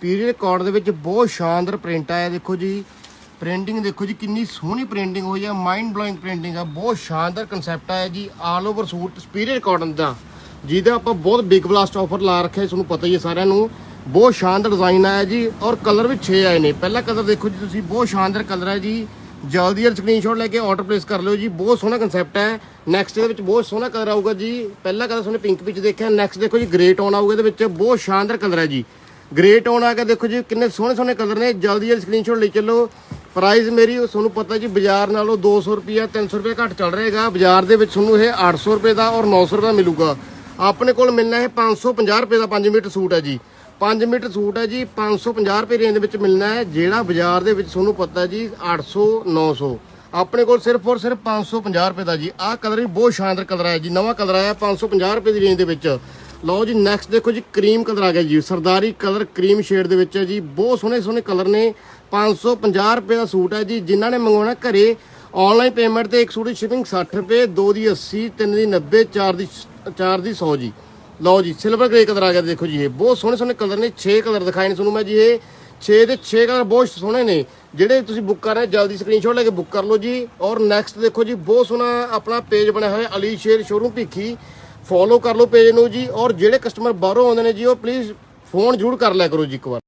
Period card ਦੇ ਵਿੱਚ ਬਹੁਤ ਸ਼ਾਨਦਾਰ ਪ੍ਰਿੰਟ ਆਇਆ, ਦੇਖੋ ਜੀ। ਪ੍ਰਿੰਟਿੰਗ ਦੇਖੋ ਜੀ, ਕਿੰਨੀ ਸੋਹਣੀ ਪ੍ਰਿੰਟਿੰਗ ਹੋਈ ਆ ਮਾਈਂਡ ਬਲੋਇੰਗ ਪ੍ਰਿੰਟਿੰਗ ਆ, ਬਹੁਤ ਸ਼ਾਨਦਾਰ ਕਨਸੈਪਟ ਆਇਆ ਜੀ all over suit period cotton ਦਾ। ਜਿਹਦਾ ਆਪਾਂ ਬਹੁਤ ਬਿਗ ਬਲਾਸਟ ਆਫਰ ਲਾ ਰੱਖਿਆ, ਤੁਹਾਨੂੰ ਪਤਾ ਹੀ ਹੈ ਸਾਰਿਆਂ ਨੂੰ। ਬਹੁਤ ਸ਼ਾਨਦਾਰ ਡਿਜ਼ਾਈਨ ਆਇਆ ਜੀ, ਔਰ ਕਲਰ ਵੀ 6 ਆਏ ਨੇ। ਪਹਿਲਾ ਕਲਰ ਦੇਖੋ ਜੀ ਤੁਸੀਂ, ਬਹੁਤ ਸ਼ਾਨਦਾਰ ਕਲਰ ਹੈ ਜੀ। ਜਲਦੀ ਜਲਦੀ ਸਕਰੀਨਸ਼ਾਟ ਲੈ ਕੇ ਆਰਡਰ ਪਲੇਸ ਕਰ ਲਿਓ ਜੀ, ਬਹੁਤ ਸੋਹਣਾ ਕਨਸੈਪਟ ਹੈ ਨੈਕਸਟ ਦੇ ਵਿੱਚ ਬਹੁਤ ਸੋਹਣਾ ਕਲਰ ਆਊਗਾ ਜੀ। ਪਹਿਲਾ ਕਲਰ ਤੁਹਾਨੂੰ ਪਿੰਕ ਵਿੱਚ ਦੇਖਿਆ ਨੈਕਸਟ ਦੇਖੋ ਜੀ ਗ੍ਰੇ ਟੋਨ ਆਊਗਾ ਇਹਦੇ ਵਿੱਚ। ਬਹੁਤ ਸ਼ਾਨਦਾਰ ਕਲਰ ਹੈ ਜੀ। ਗ੍ਰੇਟ ਔਨ ਆ ਕੇ ਦੇਖੋ ਜੀ, ਕਿੰਨੇ ਸੋਹਣੇ ਸੋਹਣੇ ਕਲਰ ਨੇ। ਜਲਦੀ ਜਲਦੀ ਸਕਰੀਨਸ਼ਾਟ ਲੈ ਚੱਲੋ। ਪ੍ਰਾਈਸ ਮੇਰੀ ਤੁਹਾਨੂੰ ਪਤਾ ਜੀ, ਬਾਜ਼ਾਰ ਨਾਲੋਂ 200 ਰੁਪਿਆ 300 ਰੁਪਏ ਘੱਟ ਚੱਲ ਰਿਹਾ ਬਾਜ਼ਾਰ ਦੇ ਵਿੱਚ ਤੁਹਾਨੂੰ ਇਹ 800 ਰੁਪਏ ਦਾ ਔਰ 900 ਰੁਪਏ ਦਾ ਮਿਲੂਗਾ। ਆਪਣੇ ਕੋਲ ਮਿਲਣਾ ਇਹ 550 ਰੁਪਏ ਦਾ 5 ਮੀਟਰ ਸੂਟ ਹੈ ਜੀ। 5 ਮੀਟਰ ਸੂਟ ਹੈ ਜੀ 550 ਰੁਪਏ ਰੇਂਜ ਦੇ ਵਿੱਚ ਮਿਲਣਾ ਹੈ, ਜਿਹੜਾ ਬਾਜ਼ਾਰ ਦੇ ਵਿੱਚ ਤੁਹਾਨੂੰ ਪਤਾ ਜੀ 800 900 ਆਪਣੇ ਕੋਲ ਸਿਰਫ ਔਰ ਸਿਰਫ 550 ਰੁਪਏ ਦਾ ਜੀ। ਆਹ ਕਲਰ ਵੀ ਬਹੁਤ ਸ਼ਾਨਦਾਰ ਕਲਰ ਹੈ ਜੀ, ਨਵਾਂ ਕਲਰ ਆਇਆ 550 ਰੁਪਏ ਦੀ ਰੇਂਜ ਦੇ ਵਿੱਚ। ਲਓ ਜੀ ਨੈਕਸਟ ਦੇਖੋ ਜੀ, ਕਰੀਮ ਕਲਰ ਆ ਗਿਆ ਜੀ। ਸਰਦਾਰੀ ਕਲਰ ਕਰੀਮ ਸ਼ੇਡ ਦੇ ਵਿੱਚ ਹੈ ਜੀ। ਬਹੁਤ ਸੋਹਣੇ ਸੋਹਣੇ ਕਲਰ ਨੇ। 550 ਰੁਪਏ ਦਾ ਸੂਟ ਹੈ ਜੀ। ਜਿਨ੍ਹਾਂ ਨੇ ਮੰਗਵਾਉਣਾ ਘਰੇ ਆਨਲਾਈਨ ਪੇਮੈਂਟ ਤੇ ਇੱਕ ਸੂਟ ਦੀ ਸ਼ਿਪਿੰਗ 60 ਰੁਪਏ, ਦੋ ਦੀ 80 ਤਿੰਨ ਦੀ 90 ਚਾਰ ਦੀ ਚਾਰ ਦੀ 100 ਜੀ। ਲਓ ਜੀ ਸਿਲਵਰ ਗ੍ਰੇ ਕਲਰ ਆ ਗਿਆ ਦੇਖੋ ਜੀ ਇਹ। ਬਹੁਤ ਸੋਹਣੇ ਸੋਹਣੇ ਕਲਰ ਨੇ। 6 ਕਲਰ ਦਿਖਾਏ ਨੇ ਤੁਹਾਨੂੰ ਮੈਂ ਜੀ ਇਹ। 6 ਦੇ 6 ਕਲਰ ਬਹੁਤ ਸੋਹਣੇ ਨੇ। ਜਿਹੜੇ ਤੁਸੀਂ ਬੁੱਕ ਕਰ ਰਹੇ ਜਲਦੀ ਸਕਰੀਨਸ਼ਾਟ ਲੈ ਕੇ ਬੁੱਕ ਕਰ ਲਓ ਜੀ। ਔਰ ਨੈਕਸਟ ਦੇਖੋ ਜੀ, ਬਹੁਤ ਸੋਹਣਾ ਆਪਣਾ ਪੇਜ ਬਣਿਆ ਹੋਇਆ ਅਲੀ ਸ਼ੇਰ ਸ਼ੋਰੂਮ ਭਿੱਖੀ। ਫੋਲੋ ਕਰ ਲਓ ਪੇਜ ਨੂੰ ਜੀ ਔਰ ਜਿਹੜੇ ਕਸਟਮਰ ਬਾਹਰੋਂ ਆਉਂਦੇ ਨੇ ਜੀ, ਉਹ ਪਲੀਜ਼ ਫੋਨ ਜ਼ਰੂਰ ਕਰ ਲਿਆ ਕਰੋ ਜੀ ਇੱਕ ਵਾਰ।